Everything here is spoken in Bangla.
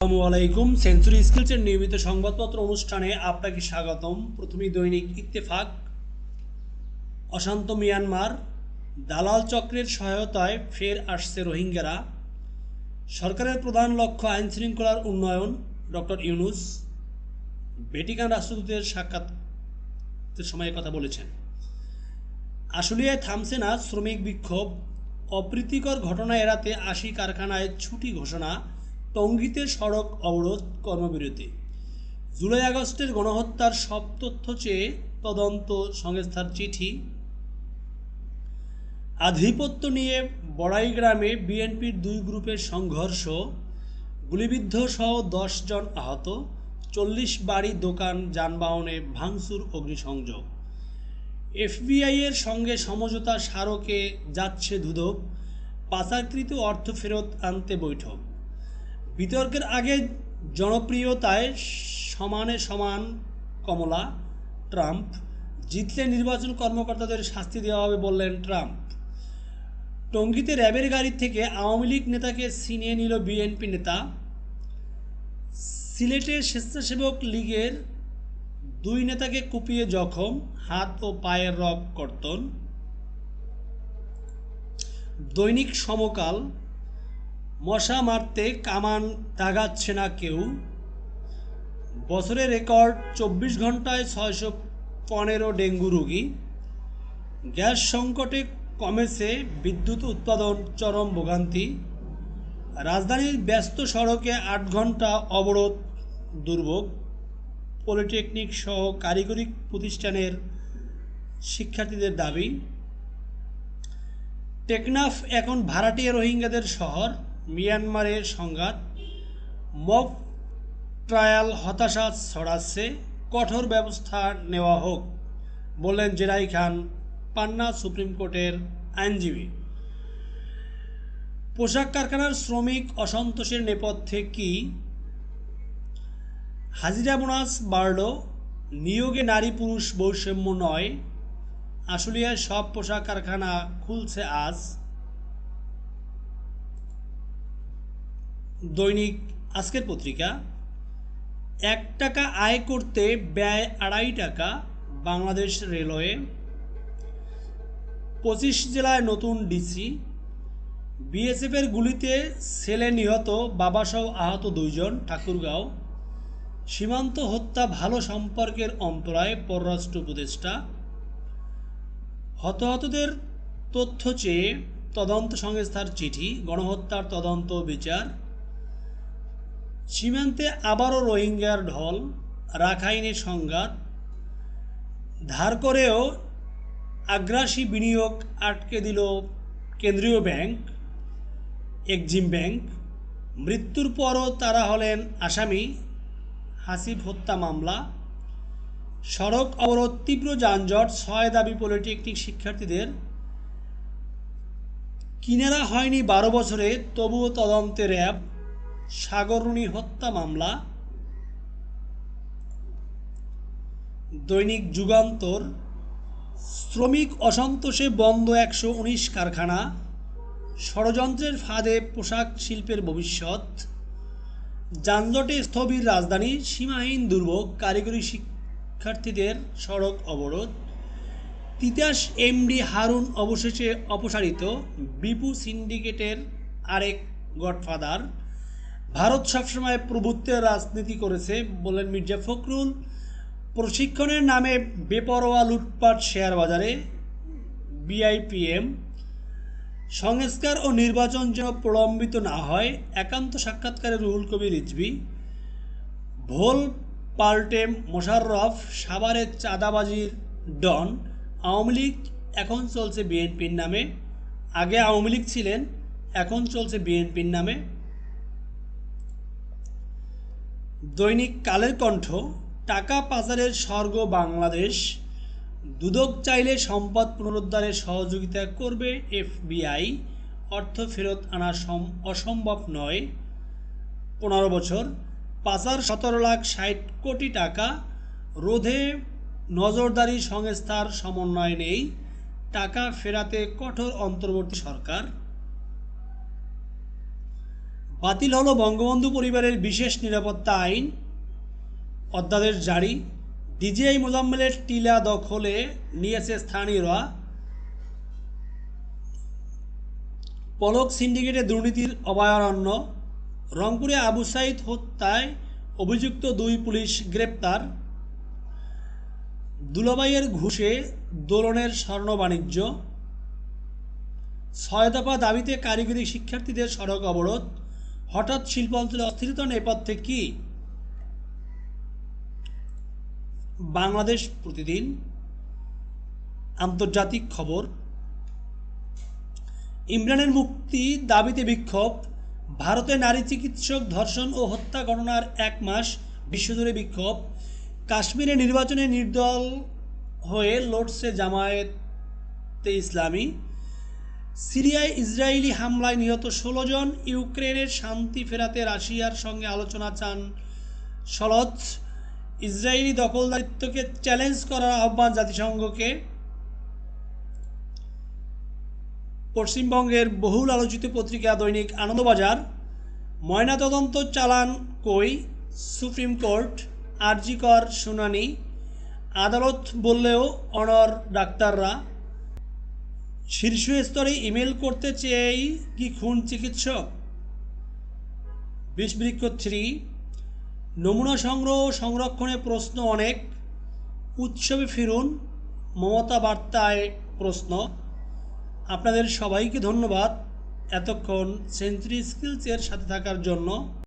আসসালামু সেঞ্চুরি স্কিলসের নিয়মিত সংবাদপত্র অনুষ্ঠানে আপনাকে স্বাগতম। প্রথমেই দৈনিক ইত্তেফাক। অশান্ত মিয়ানমার, দালাল চক্রের সহায়তায় ফের আসছে রোহিঙ্গারা। সরকারের প্রধান লক্ষ্য আইন শৃঙ্খলার উন্নয়ন, ডক্টর ইউনুস। ভ্যাটিকান রাষ্ট্রদূতের সাক্ষাতের সময় কথা বলেছেন। আশুলিয়ায় থামছে না শ্রমিক বিক্ষোভ। অপ্রীতিকর ঘটনা এড়াতে আশি কারখানায় ছুটি ঘোষণা। টঙ্গীতে সড়ক অবরোধ কর্মবিরতি। জুলাই আগস্টের গণহত্যার সব তথ্য চেয়ে তদন্ত সংস্থার চিঠি। আধিপত্য নিয়ে বড়াই গ্রামে বিএনপির দুই গ্রুপের সংঘর্ষ। গুলিবিদ্ধ সহ জন আহত, চল্লিশ বাড়ি দোকান, যানবাহনে ভাঙচুর, অগ্নিসংযোগ। এফবিআই এর সঙ্গে সমঝোতা স্মারকে যাচ্ছে দুদক। পাচারকৃত অর্থ ফেরত আনতে বৈঠক। বিতর্কের আগে জনপ্রিয়তায় সমানে সমান কমলা, ট্রাম্প জিতলে নির্বাচন কর্মকর্তাদের শাস্তি দেওয়া হবে বললেন ট্রাম্প। টঙ্গীতে র্যাবের গাড়ি থেকে আওয়ামী লীগ নেতাকে ছিনিয়ে নিল বিএনপি নেতা। সিলেটে স্বেচ্ছাসেবক লীগের দুই নেতাকে কুপিয়ে জখম, হাত ও পায়ের রক কর্তন। দৈনিক সমকাল মশা মারতে কামান দাগাচ্ছে না কেউ। বছরে রেকর্ড চব্বিশ ঘন্টায় ছয়শো পনেরো ডেঙ্গু রোগী। গ্যাস সংকটে কমেছে বিদ্যুৎ উৎপাদন চরম ভোগান্তি। রাজধানীর ব্যস্ত সড়কে আট ঘণ্টা অবরোধ দুর্ভোগ। পলিটেকনিক সহ কারিগরি প্রতিষ্ঠানের শিক্ষার্থীদের দাবি। টেকনাফ এখন ভাড়াটিয়া রোহিঙ্গাদের শহর। মিয়ানমারের সংঘাত মব ট্রায়াল হতাশা ছড়াচ্ছে, কঠোর ব্যবস্থা নেওয়া হোক বললেন জেরাই খান, পান্না সুপ্রিম কোর্টের আইনজীবী। পোশাক কারখানার শ্রমিক অসন্তোষের নেপথ্যে কি? হাজিরা বোনাস বাড়ল, নিয়োগে নারী পুরুষ বৈষম্য নয়, আশুলিয়ায় সব পোশাক কারখানা খুলছে আজ। দৈনিক আজকের পত্রিকা, এক টাকা আয় করতে ব্যয় আড়াই টাকা বাংলাদেশ রেলওয়ে, পঁচিশ জেলায় নতুন ডিসি বিএসএফের গুলিতে ছেলে নিহত বাবাসহ আহত দুইজন, ঠাকুরগাঁও, সীমান্ত হত্যা ভালো সম্পর্কের অন্তরায় পররাষ্ট্র উপদেষ্টা, হতাহতদের তথ্য চেয়ে তদন্ত সংস্থার চিঠি, গণহত্যার তদন্ত বিচার সীমান্তে আবারও রোহিঙ্গার ঢল, রাখাইনে সংঘাত, ধার করেও আগ্রাসী বিনিয়োগ আটকে দিল কেন্দ্রীয় ব্যাংক এক্সিম ব্যাংক। মৃত্যুর পরও তারা হলেন আসামি, হাসিব হত্যা মামলা। সড়ক অবরোধ, তীব্র যানজট, ছয় দাবি পলিটেকনিক শিক্ষার্থীদের। কিনারা হয়নি বারো বছরে, তবুও তদন্তে র্যাব সাগররুণী হত্যা মামলা, দৈনিক যুগান্তর, শ্রমিক অসন্তোষে বন্ধ একশো উনিশ কারখানা, ষড়যন্ত্রের ফাঁদে পোশাক শিল্পের ভবিষ্যৎ, যানজটে স্থবির রাজধানী, সীমাহীন দুর্ভোগ, কারিগরি শিক্ষার্থীদের সড়ক অবরোধ, তিতাস এমডি হারুন অবশেষে অপসারিত, বিপু সিন্ডিকেটের আরেক গডফাদার ভারত সবসময় প্রভুত্বের রাজনীতি করেছে, বলেন মির্জা ফখরুল। প্রশিক্ষণের নামে বেপরোয়া লুটপাট শেয়ার বাজারে বিআইপিএম। সংস্কার ও নির্বাচন যেন প্রলম্বিত না হয়, একান্ত সাক্ষাৎকারে রুহুল কবির রিজভি। ভোল পাল্টে মোশাররফ সাভারের চাঁদাবাজির ডন। আওয়ামী লীগ এখন চলছে বিএনপির নামে। আগে আওয়ামী লীগ ছিলেন, এখন চলছে বিএনপির নামে। দৈনিক কালের কণ্ঠ, টাকা পাচারের স্বর্গ বাংলাদেশ, দুদক চাইলে সম্পদ পুনরুদ্ধারে সহযোগিতা করবে এফবিআই, অর্থ ফেরত আনা সম- অসম্ভব নয়। পনেরো বছর, পাচার সতেরো লাখ ষাট কোটি টাকা, রোধে নজরদারি সংস্থার সমন্বয় নেই, টাকা ফেরাতে কঠোর অন্তর্বর্তী সরকার। বাতিল হলো বঙ্গবন্ধু পরিবারের বিশেষ নিরাপত্তা আইন অধ্যাদেশ জারি। ডিজিআই মোজাম্মেলের টিলা দখলে নিয়েছে স্থানীয়রা। পলক সিন্ডিকেটে দুর্নীতির অভয়ারণ্য। রংপুরে আবু সাইদ হত্যায় অভিযুক্ত দুই পুলিশ গ্রেপ্তার। দুলাবাইয়ের ঘুষে দোলনের স্বর্ণ বাণিজ্য। ছয় দফা দাবিতে কারিগরি শিক্ষার্থীদের সড়ক অবরোধ। হঠাৎ শিল্প অঞ্চলে অস্থিরতা নেপথ্যে কি? বাংলাদেশ প্রতিদিন আন্তর্জাতিক খবর, ইমরানের মুক্তি দাবিতে বিক্ষোভ, ভারতে নারী চিকিৎসক ধর্ষণ ও হত্যা ঘটনার এক মাস বিশ্বজুড়ে বিক্ষোভ, কাশ্মীরে নির্বাচনে নির্দল হয়ে লড়ছে জামায়াতে ইসলামী। সিরিয়ায় ইসরায়েলি হামলায় নিহত ষোলো জন, ইউক্রেনের শান্তি ফেরাতে রাশিয়ার সঙ্গে আলোচনা চান সলজ ইসরায়েলি দখলদারিত্বকে চ্যালেঞ্জ করার আহ্বান জাতিসংঘকে। পশ্চিমবঙ্গের বহুল আলোচিত পত্রিকা দৈনিক আনন্দবাজার, ময়নাতদন্ত চালান কই? সুপ্রিম কোর্ট আরজিকর শুনানি, আদালত বললেও অনর ডাক্তাররা। শীর্ষ স্তরে ইমেল করতে চেয়েই কি খুন চিকিৎসক? বিষবৃক্ষ থ্রি। নমুনা সংগ্রহ সংরক্ষণে প্রশ্ন অনেক। উৎসবে ফিরুন, মমতা বার্তায় প্রশ্ন। আপনাদের সবাইকে ধন্যবাদ এতক্ষণ সেঞ্চুরি স্কিলসের সাথে থাকার জন্য।